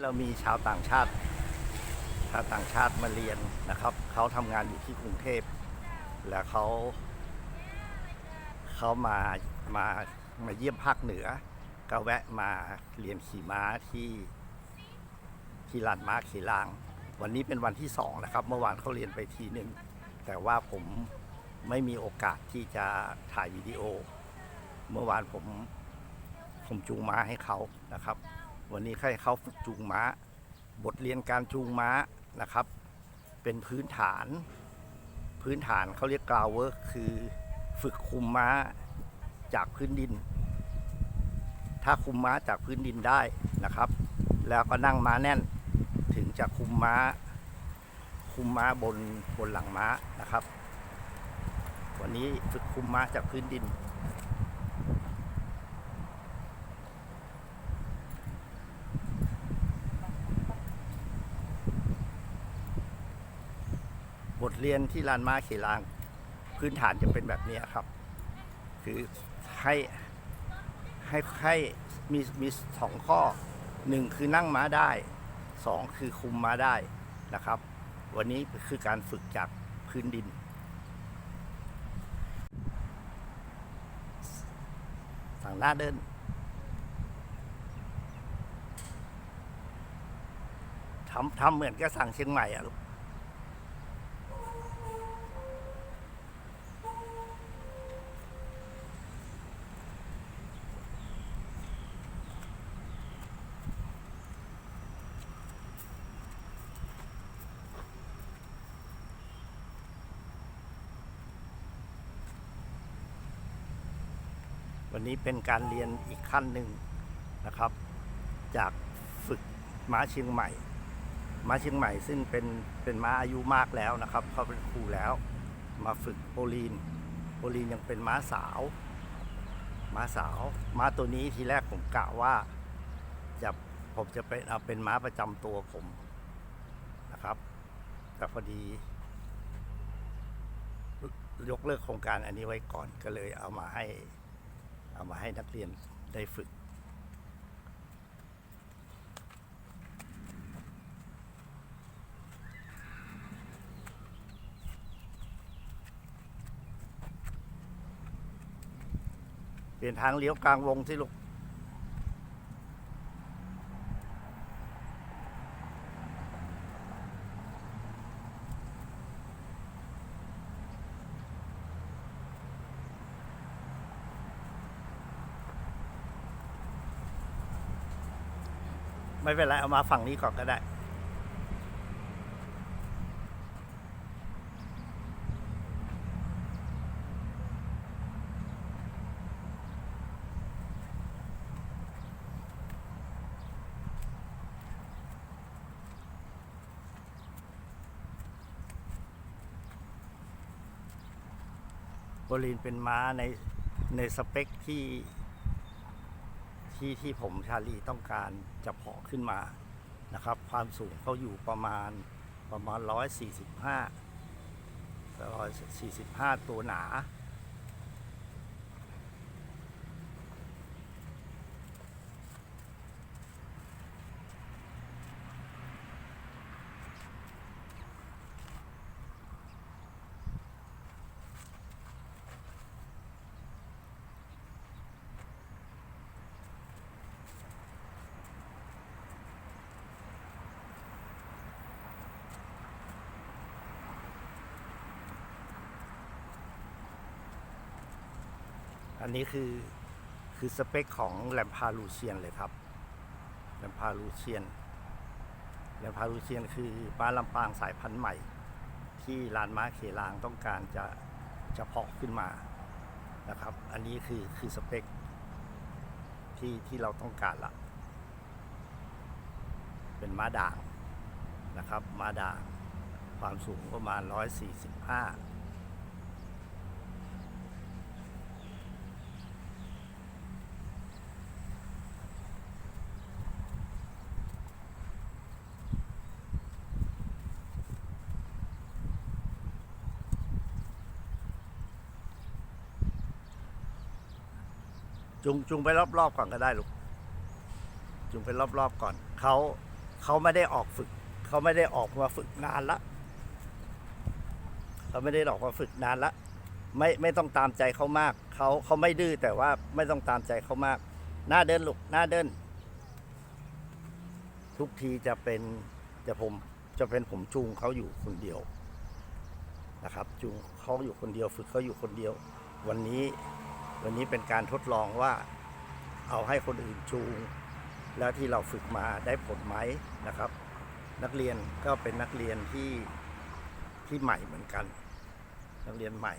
เรามีชาวต่างชาติ ชาวต่างชาติมาเรียนนะครับ เขาทำงานอยู่ที่กรุงเทพ แล้วเขา เขามา มา มาเยี่ยมภาคเหนือ ก็แวะมาเรียนขี่ม้าที่ ที่ลานม้าขีลาง วันนี้เป็นวันที่สองนะครับ เมื่อวานเขาเรียนไปทีหนึ่ง แต่ว่าผมไม่มีโอกาสที่จะถ่ายวิดีโอ เมื่อวานผม ผมจูงม้าให้เขานะครับ วันนี้ให้เขาฝึกจูงม้า บทเรียนการจูงม้านะครับ เป็นพื้นฐาน พื้นฐานเขาเรียกกราวเวิร์คือฝึกคุมม้าจากพื้นดิน ถ้าคุมม้าจากพื้นดินได้นะครับ แล้วก็นั่งม้าแน่น ถึงจะคุมม้า คุมม้าบนบนหลังม้านะครับ วันนี้ฝึกคุมม้าจากพื้นดิน บทเรียนที่ลานม้าเขลาง พื้นฐานจะเป็นแบบนี้ครับ คือให้ให้ให้มีมีสองข้อหนึ่งคือนั่งม้าได้สองคือคุมม้าได้นะครับ วันนี้คือการฝึกจากพื้นดินสั่งหน้าเดินทำทำเหมือนกับสั่งเชียงใหม่อะลูก วันนี้เป็นการเรียนอีกขั้นหนึ่งนะครับ จากฝึกม้าเชียงใหม่ ม้าเชียงใหม่ซึ่งเป็นเป็นม้าอายุมากแล้วนะครับเขาเป็นครูแล้ว มาฝึกโปลีนโปลีนยังเป็นม้าสาว ม้าสาว ม้าตัวนี้ทีแรกผมกะว่าจะผมจะเป็นเอาเป็นม้าประจำตัวผมนะครับ แต่พอดี ยกเลิกโครงการอันนี้ไว้ก่อนก็เลยเอามาให้ เอามาให้นักเรียนได้ฝึก เปลี่ยนทางเลี้ยวกลางวงสิลูก ไม่เป็นไร เอามาฝั่งนี้ก่อนก็ได้ โบลีนเป็นม้าในในสเปคที่ ที่ที่ผมชาลีต้องการจะเพาะขึ้นมานะครับ ความสูงเขาอยู่ประมาณประมาณ 145 145 ตัวหนา อันนี้คือคือสเปคของแลมพาลูเซียนเลยครับแลมพาลูเซียนแลมพาลูเซียนคือม้าลำปางสายพันธุ์ใหม่ ที่ลานม้าเขลางต้องการจะจะเพาะขึ้นมานะครับ อันนี้คือคือสเปคที่ที่เราต้องการละเป็นม้าด่างนะครับ ม้าด่างความสูงประมาณ 145 จุงจุงไปรอบๆก่อนก็ได้ลูกจุงไปรอบๆก่อนเขาเขาไม่ได้ออกฝึกเขาไม่ได้ออกมาฝึกนานละเขาไม่ได้ออกมาฝึกนานละไม่ไม่ต้องตามใจเขามากเขาเขาไม่ดื้อแต่ว่าไม่ต้องตามใจเขามาก หน้าเดินลูกหน้าเดิน ทุกทีจะเป็นจะผมจะเป็นผมจูงเขาอยู่คนเดียวนะครับจูงเขาอยู่คนเดียวฝึกเขาอยู่คนเดียว วันนี้ วันนี้เป็นการทดลองว่าเอาให้คนอื่นจูง แล้วที่เราฝึกมาได้ผลไหมนะครับ นักเรียนก็เป็นนักเรียนที่ที่ใหม่เหมือนกัน นักเรียนใหม่